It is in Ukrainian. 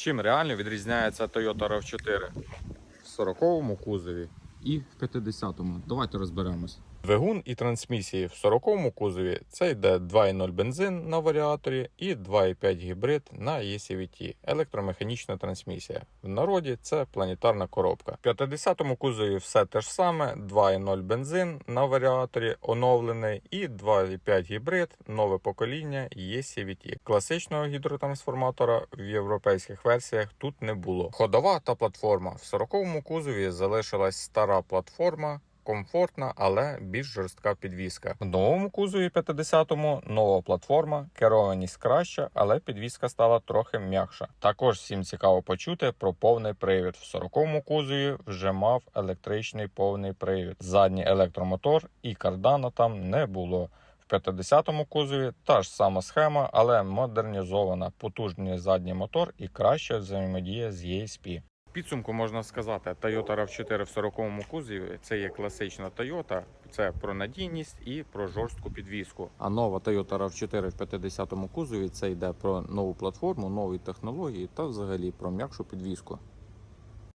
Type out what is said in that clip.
Чим реально відрізняється Toyota RAV4 в 40-му кузові і в 50-му. Давайте розберемось. Двигун і трансмісії в 40-му кузові це йде 2,0 бензин на варіаторі і 2,5 гібрид на ECVT, електромеханічна трансмісія. В народі це планетарна коробка. В 50-му кузові все те ж саме: 2,0 бензин на варіаторі оновлений і 2,5 гібрид, нове покоління ECVT. Класичного гідротрансформатора в європейських версіях тут не було. Ходова та платформа. В 40-му кузові залишилась стара платформа. Комфортна, але більш жорстка підвізка. В новому кузові 50-му нова платформа, керованість краща, але підвізка стала трохи м'якша. Також всім цікаво почути про повний привід. В 40-му кузові вже мав електричний повний привід. Задній електромотор і кардана там не було. В 50-му кузові та ж сама схема, але модернізована, потужний задній мотор і краща взаємодія з ESP. Підсумку можна сказати, Toyota RAV4 в 40-му кузові це є класична Toyota, це про надійність і про жорстку підвізку. А нова Toyota RAV4 в 50-му кузові це йде про нову платформу, нові технології та взагалі про м'якшу підвізку.